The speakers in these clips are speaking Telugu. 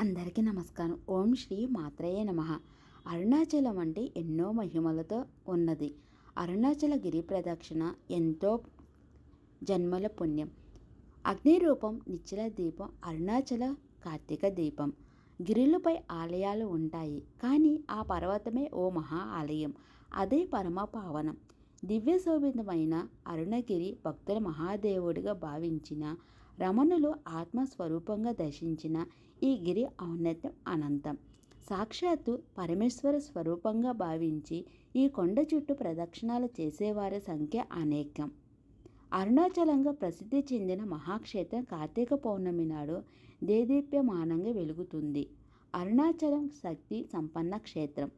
అందరికీ నమస్కారం. ఓం శ్రీ మాత్రయే నమ. అరుణాచలం అంటే ఎన్నో మహిమలతో ఉన్నది. అరుణాచల గిరి ప్రదక్షిణ ఎంతో జన్మల పుణ్యం. అగ్ని రూపం నిశ్చల దీపం అరుణాచల కార్తీక దీపం. గిరిలపై ఆలయాలు ఉంటాయి. కానీ ఆ పర్వతమే ఓ మహా ఆలయం. అదే పరమ పావనం. దివ్య శోభితమైన అరుణగిరి భక్తుల మహాదేవుడిగా భావించిన రమణులు ఆత్మస్వరూపంగా దర్శించిన ఈ గిరి ఔన్నత్యం అనంతం. సాక్షాత్తు పరమేశ్వర స్వరూపంగా భావించి ఈ కొండ చుట్టూ ప్రదక్షిణాలు చేసేవారి సంఖ్య అనేకం. అరుణాచలంగా ప్రసిద్ధి చెందిన మహాక్షేత్రం కార్తీక పౌర్ణమి నాడు దేదీప్యమానంగా వెలుగుతుంది. అరుణాచలం శక్తి సంపన్న క్షేత్రం.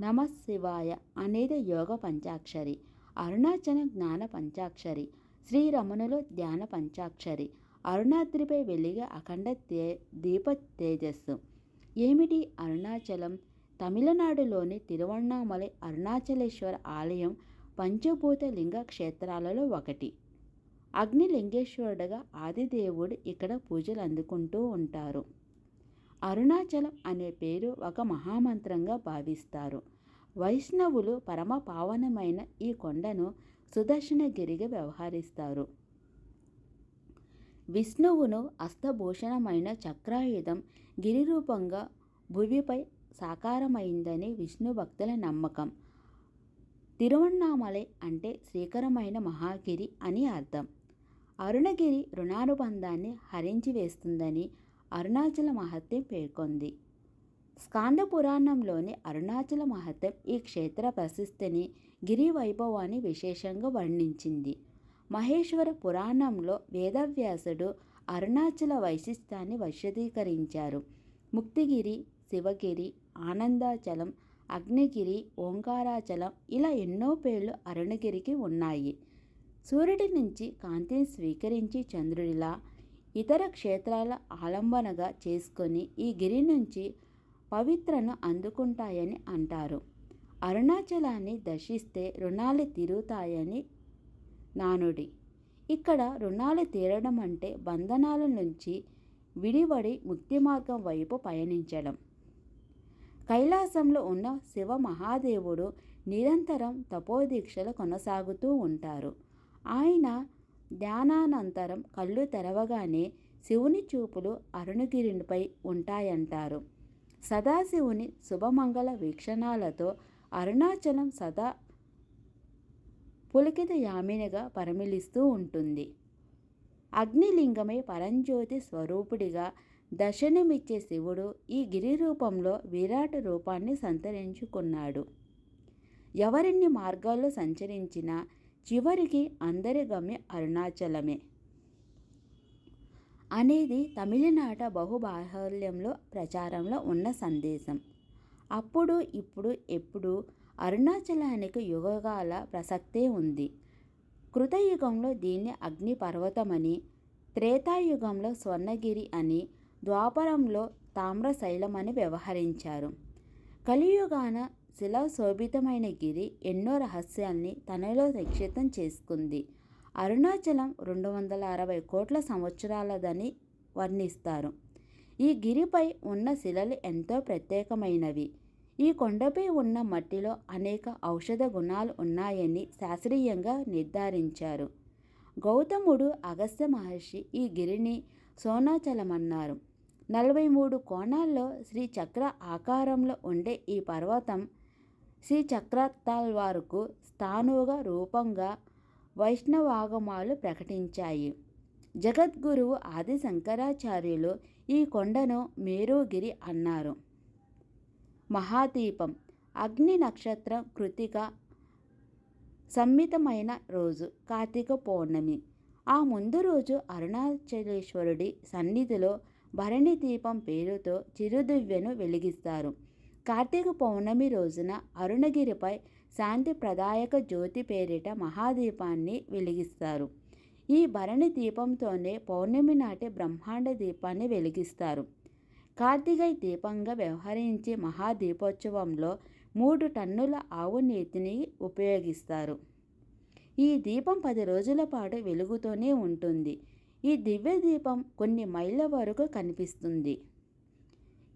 నమ శివాయ అనేది యోగ పంచాక్షరి. అరుణాచలం జ్ఞాన పంచాక్షరి. శ్రీరమణులు ధ్యాన పంచాక్షరి. అరుణాద్రిపై వెలిగే అఖండ తే దీప తేజస్సు. ఏమిటి అరుణాచలం? తమిళనాడులోని తిరువణ్ణామలై అరుణాచలేశ్వర ఆలయం పంచభూత లింగ క్షేత్రాలలో ఒకటి. అగ్నిలింగేశ్వరుడుగా ఆదిదేవుడు ఇక్కడ పూజలు అందుకుంటూ ఉంటారు. అరుణాచలం అనే పేరు ఒక మహామంత్రంగా భావిస్తారు. వైష్ణవులు పరమ పావనమైన ఈ కొండను సుదర్శనగిరిగా వ్యవహరిస్తారు. విష్ణువును అస్తభూషణమైన చక్రాయుధం గిరిరూపంగా భువిపై సాకారమైందని విష్ణు భక్తుల నమ్మకం. తిరువణ్ణామలై అంటే శ్రీకరమైన మహాగిరి అని అర్థం. అరుణగిరి రుణానుబంధాన్ని హరించి వేస్తుందని అరుణాచల మహత్యం పేర్కొంది. స్కాంద పురాణంలోని అరుణాచల మహత్యం ఈ క్షేత్ర ప్రశస్తిని గిరి వైభవాన్ని విశేషంగా వర్ణించింది. మహేశ్వర పురాణంలో వేదవ్యాసుడు అరుణాచల వైశిష్టాన్ని వశదీకరించారు ముక్తిగిరి శివగిరి ఆనందాచలం అగ్నిగిరి ఓంకారాచలం ఇలా ఎన్నో పేర్లు అరుణగిరికి ఉన్నాయి. సూర్యుడి నుంచి కాంతిని స్వీకరించి చంద్రుడిలా ఇతర క్షేత్రాల ఆలంబనగా చేసుకొని ఈ గిరి నుంచి పవిత్రను అందుకుంటాయని అంటారు. అరుణాచలాన్ని దర్శిస్తే రుణాలు తీరుతాయని నానుడి. ఇక్కడ రుణాలు తీరడం అంటే బంధనాల నుంచి విడివడి ముక్తి మార్గం వైపు పయనించడం. కైలాసంలో ఉన్న శివ మహాదేవుడు నిరంతరం తపోదీక్షలు కొనసాగుతూ ఉంటారు. ఆయన ధ్యానానంతరం కళ్ళు తెరవగానే శివుని చూపులు అరుణగిరిపై ఉంటాయంటారు. సదాశివుని శుభమంగళ వీక్షణాలతో అరుణాచలం సదా పులకిత యామినిగా పరిమిలిస్తూ ఉంటుంది. అగ్నిలింగమై పరంజ్యోతి స్వరూపుడిగా దర్శనమిచ్చే శివుడు ఈ గిరి రూపంలో విరాట్ రూపాన్ని సంతరించుకున్నాడు. ఎవరిన్ని మార్గాల్లో సంచరించినా చివరికి అందరి గమ్యం అరుణాచలమే. అనేది తమిళనాట బహుబాహల్యంలో ప్రచారంలో ఉన్న సందేశం. అప్పుడు ఇప్పుడు ఎప్పుడు అరుణాచలానికి యుగగాల ప్రసక్తే ఉంది. కృతయుగంలో దీన్ని అగ్ని పర్వతమని త్రేతాయుగంలో స్వర్ణగిరి అని ద్వాపరంలో తామ్రశైలమని వ్యవహరించారు. కలియుగాన శిలాశోభితమైన గిరి ఎన్నో రహస్యాల్ని తనలో నిక్షిప్తం చేసుకుంది. అరుణాచలం రెండు వందల అరవై కోట్ల సంవత్సరాలదని వర్ణిస్తారు. ఈ గిరిపై ఉన్న శిలలు ఎంతో ప్రత్యేకమైనవి. ఈ కొండపై ఉన్న మట్టిలో అనేక ఔషధ గుణాలు ఉన్నాయని శాస్త్రీయంగా నిర్ధారించారు. గౌతముడు అగస్త్య మహర్షి ఈ గిరిని సోనాచలమన్నారు. నలభై మూడు కోణాల్లో శ్రీ చక్ర ఆకారంలో ఉండే ఈ పర్వతం శ్రీ చక్రతాల్వారుకు స్థానువుగా రూపంగా వైష్ణవాగమాలు ప్రకటించాయి. జగద్గురువు ఆది శంకరాచార్యులు ఈ కొండను మేరుగిరి అన్నారు. మహాదీపం అగ్ని నక్షత్రం కృతిక సమ్మితమైన రోజు కార్తీక పౌర్ణమి. ఆ ముందు రోజు అరుణాచలేశ్వరుడి సన్నిధిలో భరణి దీపం పేరుతో చిరుదివ్యను వెలిగిస్తారు. కార్తీక పౌర్ణమి రోజున అరుణగిరిపై శాంతి ప్రదాయక జ్యోతి పేరిట మహాదీపాన్ని వెలిగిస్తారు. ఈ భరణి దీపంతోనే పౌర్ణమి నాటి బ్రహ్మాండ దీపాన్ని వెలిగిస్తారు. కార్తీకై దీపంగా వ్యవహరించే మహాదీపోత్సవంలో మూడు టన్నుల ఆవు నేతిని ఉపయోగిస్తారు. ఈ దీపం పది రోజుల పాటు వెలుగుతూనే ఉంటుంది. ఈ దివ్య దీపం కొన్ని మైళ్ళ వరకు కనిపిస్తుంది.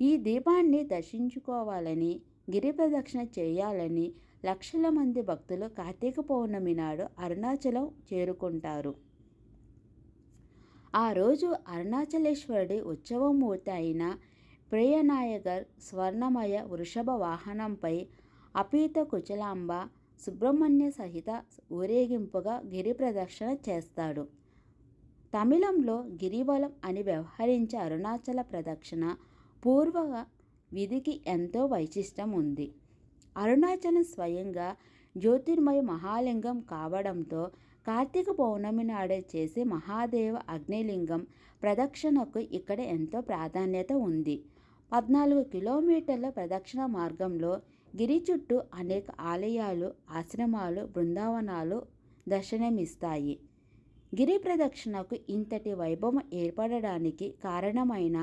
ఈ దీపాన్ని దర్శించుకోవాలని గిరి ప్రదక్షిణ చేయాలని లక్షల మంది భక్తులు కార్తీక పౌర్ణమి నాడు అరుణాచలం చేరుకుంటారు. ఆ రోజు అరుణాచలేశ్వరుడి ఉత్సవమూర్తి అయిన ప్రియనాయగర్ స్వర్ణమయ వృషభ వాహనంపై అపీత కుచలాంబ సుబ్రహ్మణ్య సహిత ఊరేగింపుగా గిరి ప్రదక్షిణ చేస్తాడు. తమిళంలో గిరివలం అని వ్యవహరించే అరుణాచల ప్రదక్షిణ పూర్వ విధికి ఎంతో వైశిష్టం ఉంది. అరుణాచలం స్వయంగా జ్యోతిర్మయ మహాలింగం కావడంతో కార్తీక పౌర్ణమి నాడే చేసే మహాదేవ అగ్నిలింగం ప్రదక్షిణకు ఇక్కడ ఎంతో ప్రాధాన్యత ఉంది. పద్నాలుగు కిలోమీటర్ల ప్రదక్షిణ మార్గంలో గిరి చుట్టూ అనేక ఆలయాలు ఆశ్రమాలు బృందావనాలు దర్శనమిస్తాయి. గిరి ప్రదక్షిణకు ఇంతటి వైభవం ఏర్పడడానికి కారణమైన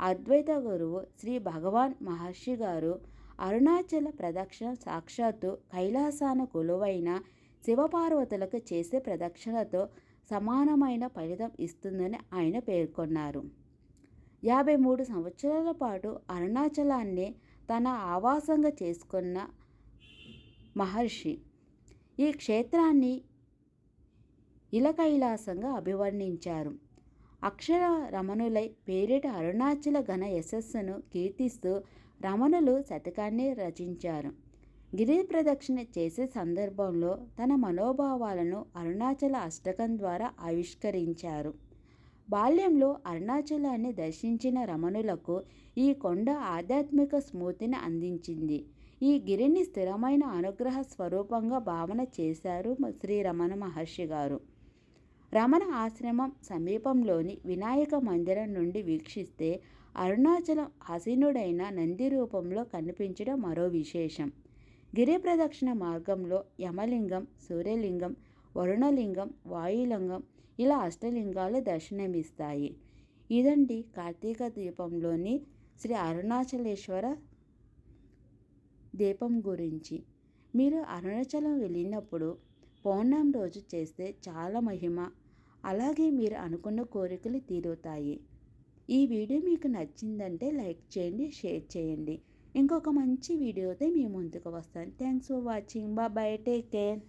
అద్వైత గురువు శ్రీ భగవాన్ మహర్షి గారు అరుణాచల ప్రదక్షిణ సాక్షాత్తు కైలాసాన కొలువైన శివపార్వతులకు చేసే ప్రదక్షిణతో సమానమైన ఫలితం ఇస్తుందని ఆయన పేర్కొన్నారు. యాభై మూడు సంవత్సరాల పాటు అరుణాచలాన్ని తన ఆవాసంగా చేసుకున్న మహర్షి. ఈ క్షేత్రాన్ని ఇలకైలాసంగా అభివర్ణించారు. అక్షర రమణులై పేరిట అరుణాచల ఘన యశస్సును కీర్తిస్తూ రమణులు శతకాన్ని రచించారు. గిరి ప్రదక్షిణ చేసే సందర్భంలో తన మనోభావాలను అరుణాచల అష్టకం ద్వారా ఆవిష్కరించారు. బాల్యంలో అరుణాచలాన్ని దర్శించిన రమణులకు ఈ కొండ ఆధ్యాత్మిక స్మూర్తిని అందించింది. ఈ గిరిని స్థిరమైన అనుగ్రహ స్వరూపంగా భావన చేశారు శ్రీ రమణ మహర్షి గారు. రమణ ఆశ్రమం సమీపంలోని వినాయక మందిరం నుండి వీక్షిస్తే అరుణాచలం హసీనుడైన నంది రూపంలో కనిపించడం మరో విశేషం. గిరి ప్రదక్షిణ మార్గంలో యమలింగం సూర్యలింగం వరుణలింగం వాయులింగం ఇలా అష్టలింగాలు దర్శనమిస్తాయి. ఇదండి కార్తీక దీపంలోని శ్రీ అరుణాచలేశ్వర దీపం గురించి. మీరు అరుణాచలం వెళ్ళినప్పుడు పౌర్ణమి రోజు చేస్తే చాలా మహిమ. అలాగే మీరు అనుకున్న కోరికలు తీరుతాయి ఈ వీడియో మీకు నచ్చిందంటే లైక్ చేయండి షేర్ చేయండి. ఇంకొక మంచి వీడియోతో మీ ముందుకు వస్తాను. Thanks for watching. Bye. Take care.